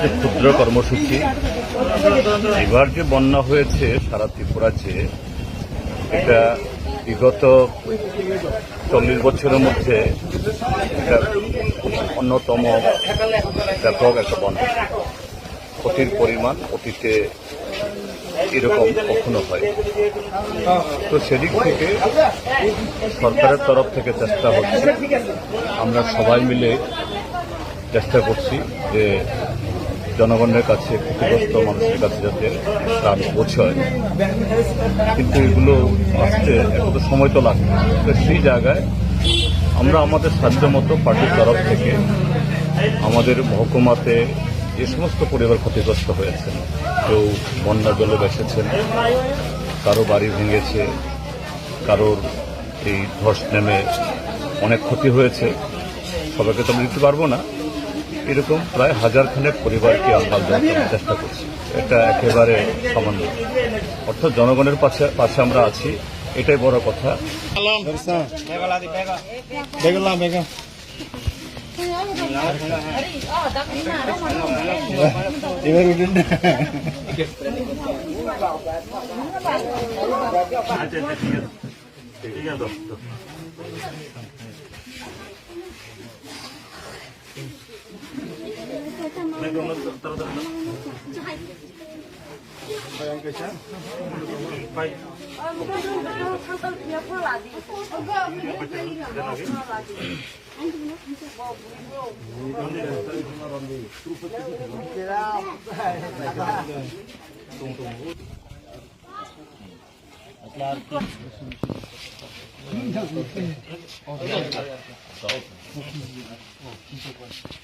যে ক্ষুদ্র কর্মসূচি। এবার যে বন্যা হয়েছে সারা ত্রিপুরাতে এটা বিগত চল্লিশ বছরের মধ্যে অন্যতম ব্যাপক একটা বন্যা। ক্ষতির পরিমাণ অতীতে এরকম কখনো হয় তো সেদিক থেকে সরকারের তরফ থেকে চেষ্টা হচ্ছে, আমরা সবাই মিলে চেষ্টা করছি যে জনগণের কাছে ক্ষতিগ্রস্ত মানুষের কাছে যাতে ত্রাণ পৌঁছয়। কিন্তু এগুলো আসতে একটু সময় তো লাগবে তো সেই জায়গায় আমরা আমাদের সাধ্য মতো পার্টির তরফ থেকে আমাদের মহকুমাতে যে সমস্ত পরিবার ক্ষতিগ্রস্ত হয়েছেন, কেউ বন্যার জলে বেসেছেন কারও বাড়ি ভেঙেছে, কারোর এই ধস নেমে অনেক ক্ষতি হয়েছে, সবাইকে তো আমি দিতে পারব না। এরকম প্রায় হাজার খানেক পরিবারকে আমরা জন্য চেষ্টা করছি। এটা একেবারে সামান্য। অর্থাৎ জনগণের পাশে পাশে আমরা আছি। এটাই বড় কথা। বেগলা বেগম এবার উঠেন।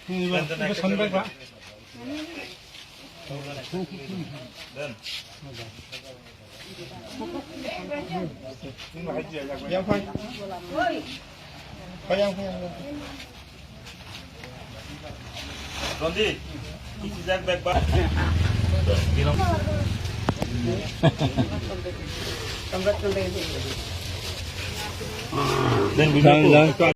이거 선발 봐. Yang khoai. Khoai yang khoai. Rondi, ini jak back back. Bilang. Tangkat kembali. Then we